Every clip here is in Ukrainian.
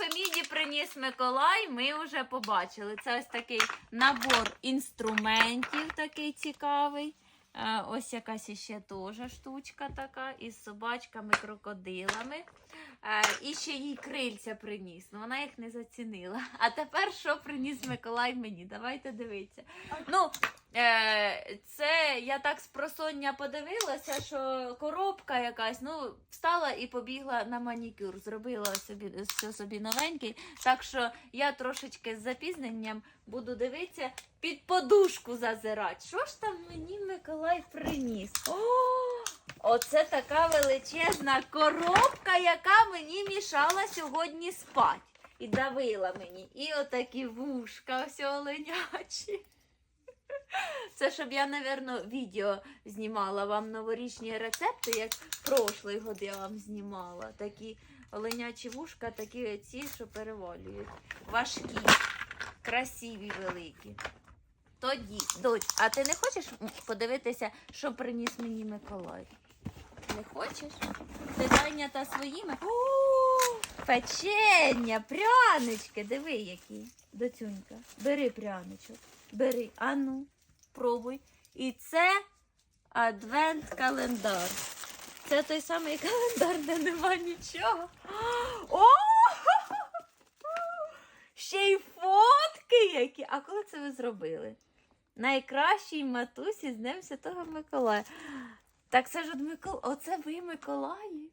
Феміді приніс Миколай, ми вже побачили. Це ось такий набор інструментів, такий цікавий. Е, Ось якась іще теж штучка така із собачками, крокодилами. Е, І ще їй крильця приніс. Ну вона їх не зацінила. А тепер що приніс Миколай мені? Давайте дивитися. Ну, це я так з просоння подивилася, що коробка якась, ну, встала і побігла на манікюр, зробила собі, все собі новенький. Так що я трошечки з запізненням буду дивитися під подушку зазирати. Що ж там мені Миколай приніс? О, оце така величезна коробка, яка мені мішала сьогодні спати. І давила мені. І отакі вушка все оленячі. Це щоб я, напевно, відео знімала вам новорічні рецепти, як прошлий год я вам знімала. Такі оленячі вушка, такі ці, що перевалюють. Важкі, красиві, великі. Тоді, дочь, а ти не хочеш подивитися, що приніс мені Миколай? Не хочеш? Ти зайнята своїми? О, печення, прянички, диви які. Доцюнька, бери пряничок. Бери, ану, пробуй. І це адвент-календар. Це той самий календар, де нема нічого. О! Ще й фотки які. А коли це ви зробили? Найкращій матусі з Днем Святого Миколая. Так це ж от Микол... Оце ви Миколаї?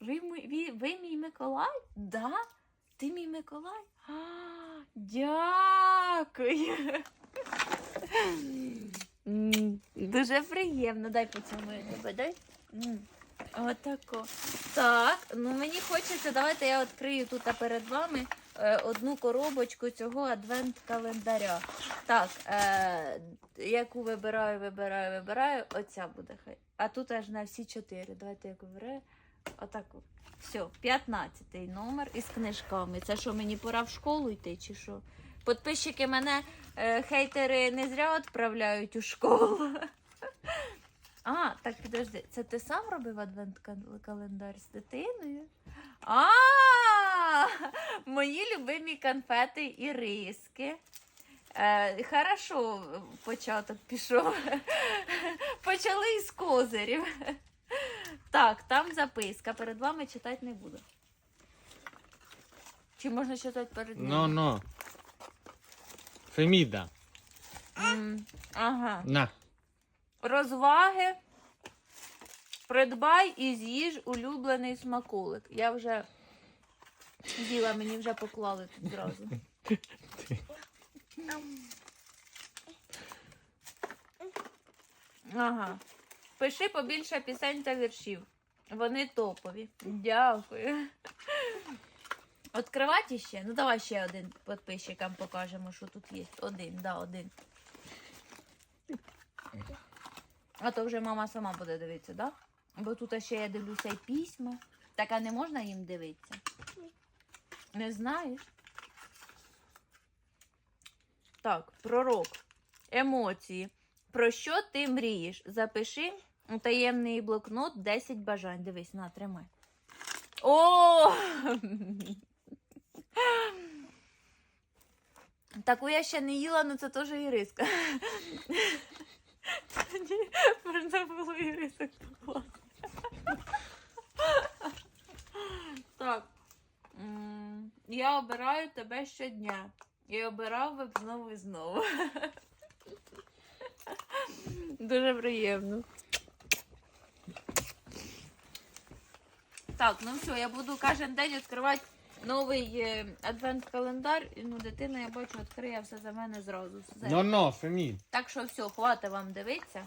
Ви, ви, ви мій Миколай? Да? Ти мій Миколай? А, дякую. Дуже приємно. Дай поцілую тебе, дай. Отако. Так, ну мені хочеться, давайте я відкрию тут перед вами е, одну коробочку цього адвент-календаря. Так, е, яку вибираю, вибираю, вибираю. Оця буде хай. А тут аж на всі чотири. Давайте як вибираю. Отаку. Все, 15 номер із книжками. Це що, мені пора в школу йти, чи що? Подписчики мене е, хейтери не зря відправляють у школу. А, так підожди, це ти сам робив адвент-календар з дитиною? А, мої любимі конфети і риски. Е, хорошо, початок пішов. Почали із козирів. Так, там записка. Перед вами читати не буду. Чи можна читати перед Ну, ними? ну. Феміда. М, Ага. На. Розваги. Придбай і з'їж улюблений смаколик. Я вже з'їла, мені вже поклали тут зразу. Ага. Пиши побільше пісень та віршів. Вони топові. Дякую. Откривати ще? Ну давай ще один підписчикам покажемо, що тут є. Один, да, один. А то вже мама сама буде дивитися, да? Бо тут ще я дивлюся і письма. Так а не можна їм дивитися? Не знаєш? Так, пророк. Емоції. Про що ти мрієш? Запиши у таємний блокнот 10 бажань. Дивись, на, тримай. О! Таку я ще не їла, але це теж іриска. Можна було ірисок. Так. Я обираю тебе щодня. І обирав би знову і знову. Дуже приємно. Так, ну все, я буду кожен день відкривати новий е, адвент-календар. Ну, дитина, я бачу, відкриє все за мене зразу. Все. Ну, ну, Фемід. Так що все, хватить вам дивитися.